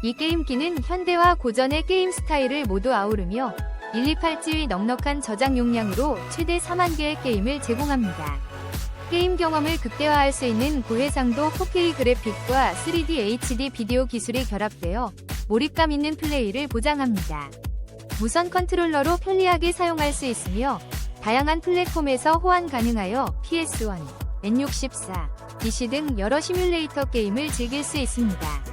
이 게임기는 현대와 고전의 게임 스타일을 모두 아우르며 128G의 넉넉한 저장 용량으로 최대 4만 개의 게임을 제공합니다. 게임 경험을 극대화할 수 있는 고해상도 4K 그래픽과 3D HD 비디오 기술이 결합되어 몰입감 있는 플레이를 보장합니다. 무선 컨트롤러로 편리하게 사용할 수 있으며 다양한 플랫폼에서 호환 가능하여 PS1, N64, PC 등 여러 시뮬레이터 게임을 즐길 수 있습니다.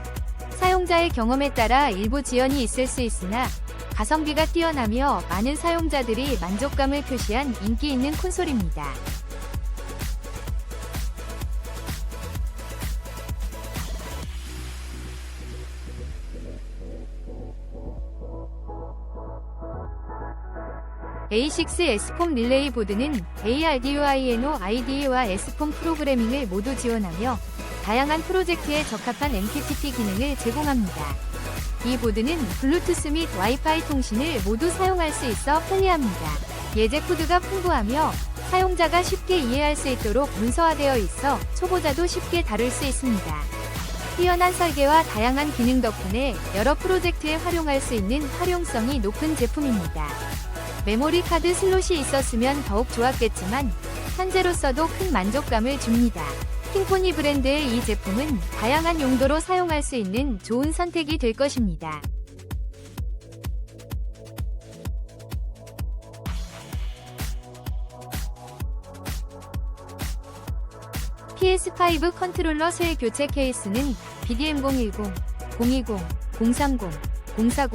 사용자의 경험에 따라 일부 지연이 있을 수 있으나 가성비가 뛰어나며 많은 사용자들이 만족감을 표시한 인기 있는 콘솔입니다. A6 S폼 릴레이 보드는 ARDUINO IDE와 S폼 프로그래밍을 모두 지원하며 다양한 프로젝트에 적합한 MQTT 기능을 제공합니다. 이 보드는 블루투스 및 와이파이 통신을 모두 사용할 수 있어 편리합니다. 예제 코드가 풍부하며 사용자가 쉽게 이해할 수 있도록 문서화되어 있어 초보자도 쉽게 다룰 수 있습니다. 뛰어난 설계와 다양한 기능 덕분에 여러 프로젝트에 활용할 수 있는 활용성이 높은 제품입니다. 메모리 카드 슬롯이 있었으면 더욱 좋았겠지만 현재로서도 큰 만족감을 줍니다. 킹포니 브랜드의 이 제품은 다양한 용도로 사용할 수 있는 좋은 선택이 될 것입니다. PS5 컨트롤러 쇠 교체 케이스는 BDM010, 020, 030, 040,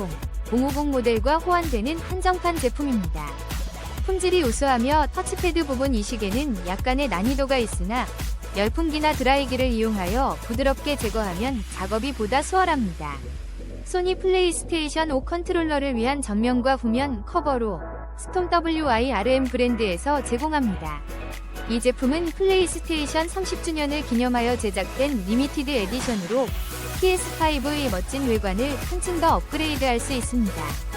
050 모델과 호환되는 한정판 제품입니다. 품질이 우수하며 터치패드 부분 이식에는 약간의 난이도가 있으나 열풍기나 드라이기를 이용하여 부드럽게 제거하면 작업이 보다 수월합니다. 소니 플레이스테이션 5 컨트롤러를 위한 전면과 후면 커버로 스톰 WIRM 브랜드에서 제공합니다. 이 제품은 플레이스테이션 30주년을 기념하여 제작된 리미티드 에디션으로 PS5의 멋진 외관을 한층 더 업그레이드할 수 있습니다.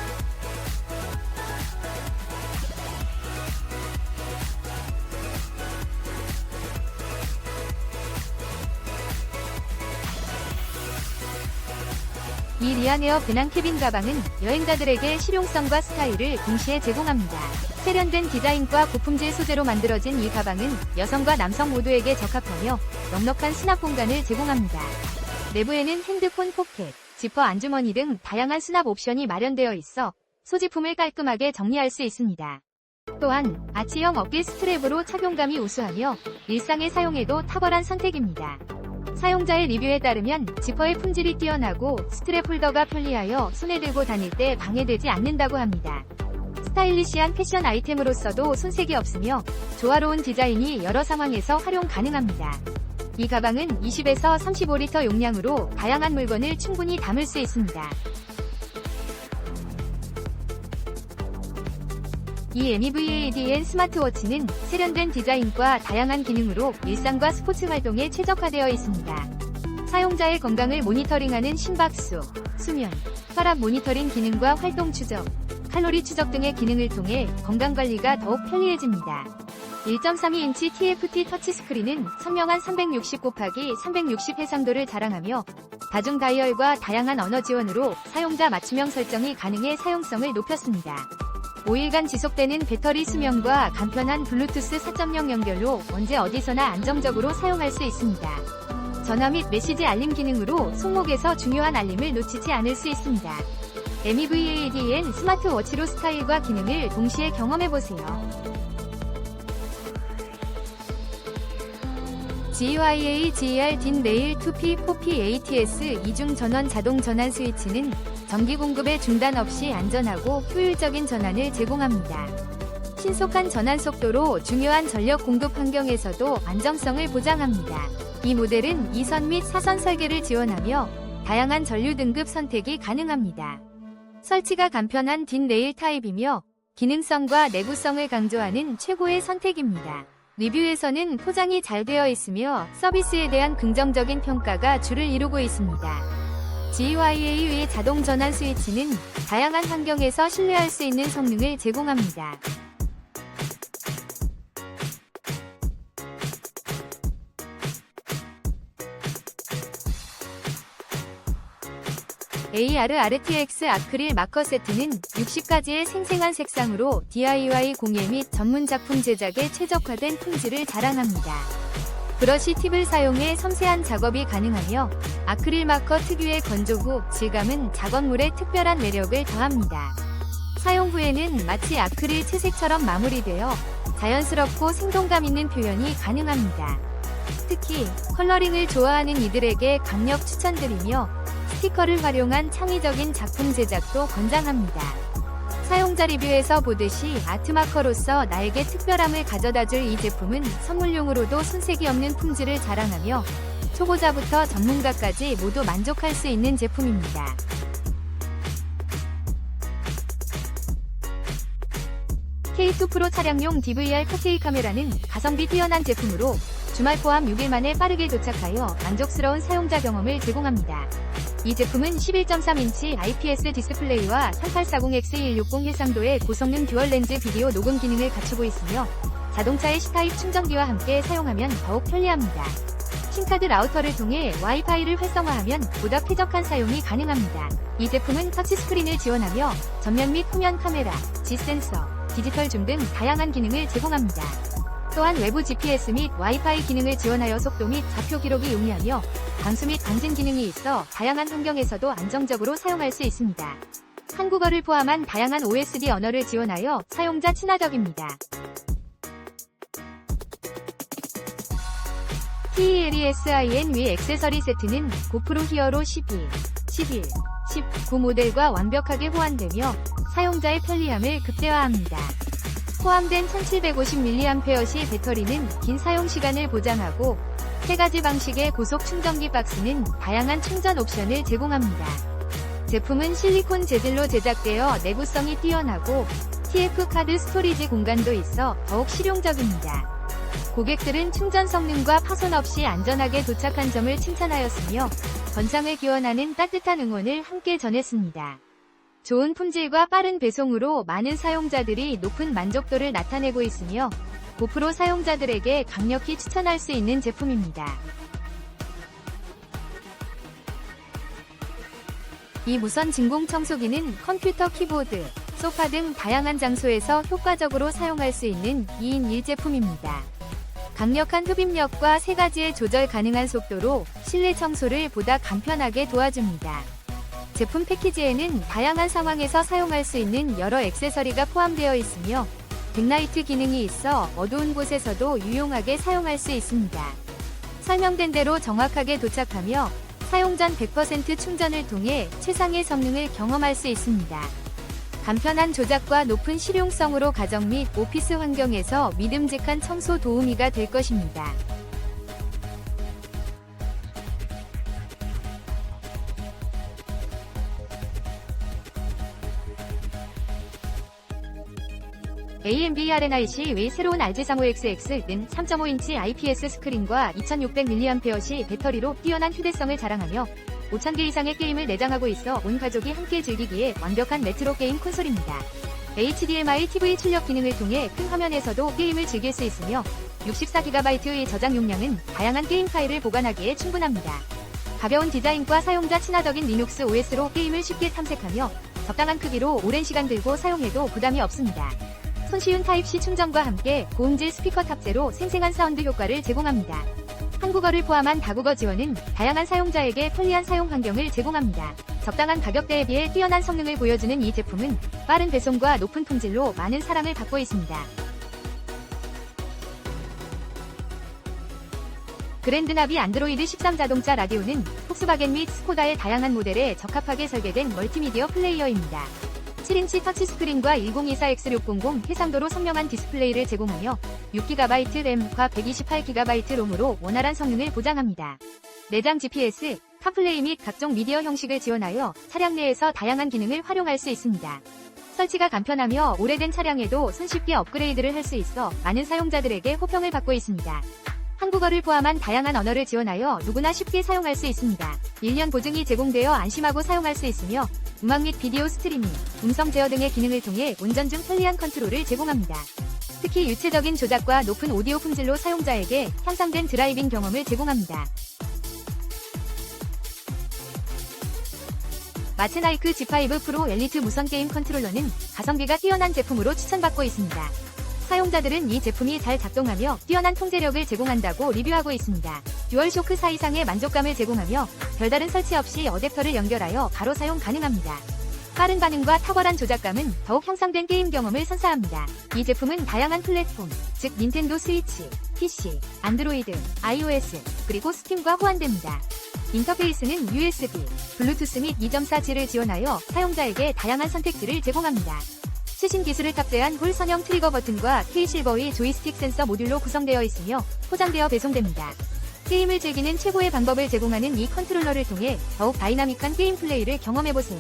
이 리안에어 배낭 캐빈 가방은 여행자들에게 실용성과 스타일을 동시에 제공합니다. 세련된 디자인과 고품질 소재로 만들어진 이 가방은 여성과 남성 모두에게 적합하며 넉넉한 수납 공간을 제공합니다. 내부에는 핸드폰 포켓, 지퍼 안주머니 등 다양한 수납 옵션이 마련되어 있어 소지품을 깔끔하게 정리할 수 있습니다. 또한 아치형 어깨 스트랩으로 착용감이 우수하며 일상에 사용해도 탁월한 선택입니다. 사용자의 리뷰에 따르면 지퍼의 품질이 뛰어나고 스트랩 홀더가 편리하여 손에 들고 다닐 때 방해되지 않는다고 합니다. 스타일리시한 패션 아이템으로서도 손색이 없으며 조화로운 디자인이 여러 상황에서 활용 가능합니다. 이 가방은 20에서 35리터 용량으로 다양한 물건을 충분히 담을 수 있습니다. 이 MEVADN 스마트워치는 세련된 디자인과 다양한 기능으로 일상과 스포츠 활동에 최적화되어 있습니다. 사용자의 건강을 모니터링하는 심박수, 수면, 혈압 모니터링 기능과 활동 추적, 칼로리 추적 등의 기능을 통해 건강관리가 더욱 편리해집니다. 1.32인치 TFT 터치스크린은 선명한 360 곱하기 360 해상도를 자랑하며 다중 다이얼과 다양한 언어 지원으로 사용자 맞춤형 설정이 가능해 사용성을 높였습니다. 5일간 지속되는 배터리 수명과 간편한 블루투스 4.0 연결로 언제 어디서나 안정적으로 사용할 수 있습니다. 전화 및 메시지 알림 기능으로 손목에서 중요한 알림을 놓치지 않을 수 있습니다. MEVADN 스마트워치로 스타일과 기능을 동시에 경험해보세요. GYA GR 딘 레일 2P 4P ATS 이중 전원 자동 전환 스위치는 전기 공급의 중단 없이 안전하고 효율적인 전환을 제공합니다. 신속한 전환 속도로 중요한 전력 공급 환경에서도 안정성을 보장합니다. 이 모델은 2선 및 4선 설계를 지원하며 다양한 전류 등급 선택이 가능합니다. 설치가 간편한 딘 레일 타입이며 기능성과 내구성을 강조하는 최고의 선택입니다. 리뷰에서는 포장이 잘 되어 있으며 서비스에 대한 긍정적인 평가가 주를 이루고 있습니다. GYA의 자동 전환 스위치는 다양한 환경에서 신뢰할 수 있는 성능을 제공합니다. AR RTX 아크릴 마커 세트는 60가지의 생생한 색상으로 DIY 공예 및 전문 작품 제작에 최적화된 품질을 자랑합니다. 브러쉬 팁을 사용해 섬세한 작업이 가능하며 아크릴 마커 특유의 건조 후 질감은 작업물에 특별한 매력을 더합니다. 사용 후에는 마치 아크릴 채색처럼 마무리되어 자연스럽고 생동감 있는 표현이 가능합니다. 특히 컬러링을 좋아하는 이들에게 강력 추천드리며 스티커를 활용한 창의적인 작품 제작도 권장합니다. 사용자 리뷰에서 보듯이 아트마커로서 나에게 특별함을 가져다줄 이 제품은 선물용으로도 손색이 없는 품질을 자랑하며 초보자부터 전문가까지 모두 만족할 수 있는 제품입니다. K2 프로 차량용 DVR 4K 카메라는 가성비 뛰어난 제품으로 주말 포함 6일 만에 빠르게 도착하여 만족스러운 사용자 경험을 제공합니다. 이 제품은 11.3인치 IPS 디스플레이와 3840X160 해상도의 고성능 듀얼 렌즈 비디오 녹음 기능을 갖추고 있으며 자동차의 C타입 충전기와 함께 사용하면 더욱 편리합니다. 신카드 라우터를 통해 와이파이를 활성화하면 보다 쾌적한 사용이 가능합니다. 이 제품은 터치스크린을 지원하며 전면 및 후면 카메라, G센서, 디지털 줌 등 다양한 기능을 제공합니다. 또한 외부 GPS 및 와이파이 기능을 지원하여 속도 및 좌표 기록이 용이하며 방수 및 방진 기능이 있어 다양한 환경에서도 안정적으로 사용할 수 있습니다. 한국어를 포함한 다양한 OSD 언어를 지원하여 사용자 친화적입니다. TELESIN 위 액세서리 세트는 고프로 히어로 12, 11, 19 모델과 완벽하게 호환되며 사용자의 편리함을 극대화합니다. 포함된 1750mAh 배터리는 긴 사용 시간을 보장하고 세 가지 방식의 고속 충전기 박스는 다양한 충전 옵션을 제공합니다. 제품은 실리콘 재질로 제작되어 내구성이 뛰어나고 TF 카드 스토리지 공간도 있어 더욱 실용적입니다. 고객들은 충전 성능과 파손 없이 안전하게 도착한 점을 칭찬하였으며 건상을 기원하는 따뜻한 응원을 함께 전했습니다. 좋은 품질과 빠른 배송으로 많은 사용자들이 높은 만족도를 나타내고 있으며 고프로 사용자들에게 강력히 추천할 수 있는 제품입니다. 이 무선 진공 청소기는 컴퓨터 키보드, 소파 등 다양한 장소에서 효과적으로 사용할 수 있는 2인 1 제품입니다. 강력한 흡입력과 세 가지의 조절 가능한 속도로 실내 청소를 보다 간편하게 도와줍니다. 제품 패키지에는 다양한 상황에서 사용할 수 있는 여러 액세서리가 포함되어 있으며 백라이트 기능이 있어 어두운 곳에서도 유용하게 사용할 수 있습니다. 설명된 대로 정확하게 도착하며 사용 전 100% 충전을 통해 최상의 성능을 경험할 수 있습니다. 간편한 조작과 높은 실용성으로 가정 및 오피스 환경에서 믿음직한 청소 도우미가 될 것입니다. AMB RNIC 외 새로운 RG35XX-는 3.5인치 IPS 스크린과 2600mAh 배터리로 뛰어난 휴대성을 자랑하며 5,000개 이상의 게임을 내장하고 있어 온 가족이 함께 즐기기에 완벽한 레트로 게임 콘솔입니다. HDMI TV 출력 기능을 통해 큰 화면에서도 게임을 즐길 수 있으며 64GB의 저장 용량은 다양한 게임 파일을 보관하기에 충분합니다. 가벼운 디자인과 사용자 친화적인 리눅스 OS로 게임을 쉽게 탐색하며 적당한 크기로 오랜 시간 들고 사용해도 부담이 없습니다. 손쉬운 타입C 충전과 함께 고음질 스피커 탑재로 생생한 사운드 효과를 제공합니다. 한국어를 포함한 다국어 지원은 다양한 사용자에게 편리한 사용 환경을 제공합니다. 적당한 가격대에 비해 뛰어난 성능을 보여주는 이 제품은 빠른 배송과 높은 품질로 많은 사랑을 받고 있습니다. 그랜드나비 안드로이드 13 자동차 라디오는 폭스바겐 및 스코다의 다양한 모델에 적합하게 설계된 멀티미디어 플레이어입니다. 7인치 터치스크린과 1024X600 해상도로 선명한 디스플레이를 제공하며 6GB 램과 128GB 롬으로 원활한 성능을 보장합니다. 내장 GPS, 카플레이 및 각종 미디어 형식을 지원하여 차량 내에서 다양한 기능을 활용할 수 있습니다. 설치가 간편하며 오래된 차량에도 손쉽게 업그레이드를 할 수 있어 많은 사용자들에게 호평을 받고 있습니다. 한국어를 포함한 다양한 언어를 지원하여 누구나 쉽게 사용할 수 있습니다. 1년 보증이 제공되어 안심하고 사용할 수 있으며 음악 및 비디오 스트리밍, 음성 제어 등의 기능을 통해 운전 중 편리한 컨트롤을 제공합니다. 특히 유체적인 조작과 높은 오디오 품질로 사용자에게 향상된 드라이빙 경험을 제공합니다. 마체나이크 G5 프로 엘리트 무선 게임 컨트롤러는 가성비가 뛰어난 제품으로 추천받고 있습니다. 사용자들은 이 제품이 잘 작동하며 뛰어난 통제력을 제공한다고 리뷰하고 있습니다. 듀얼쇼크 4 이상의 만족감을 제공하며 별다른 설치 없이 어댑터를 연결하여 바로 사용 가능합니다. 빠른 반응과 탁월한 조작감은 더욱 향상된 게임 경험을 선사합니다. 이 제품은 다양한 플랫폼, 즉 닌텐도 스위치, PC, 안드로이드, iOS, 그리고 스팀과 호환됩니다. 인터페이스는 USB, 블루투스 및 2.4G를 지원하여 사용자에게 다양한 선택지를 제공합니다. 최신 기술을 탑재한 홀 선형 트리거 버튼과 K 실버의 조이스틱 센서 모듈로 구성되어 있으며 포장되어 배송됩니다. 게임을 즐기는 최고의 방법을 제공하는 이 컨트롤러를 통해 더욱 다이나믹한 게임 플레이를 경험해보세요.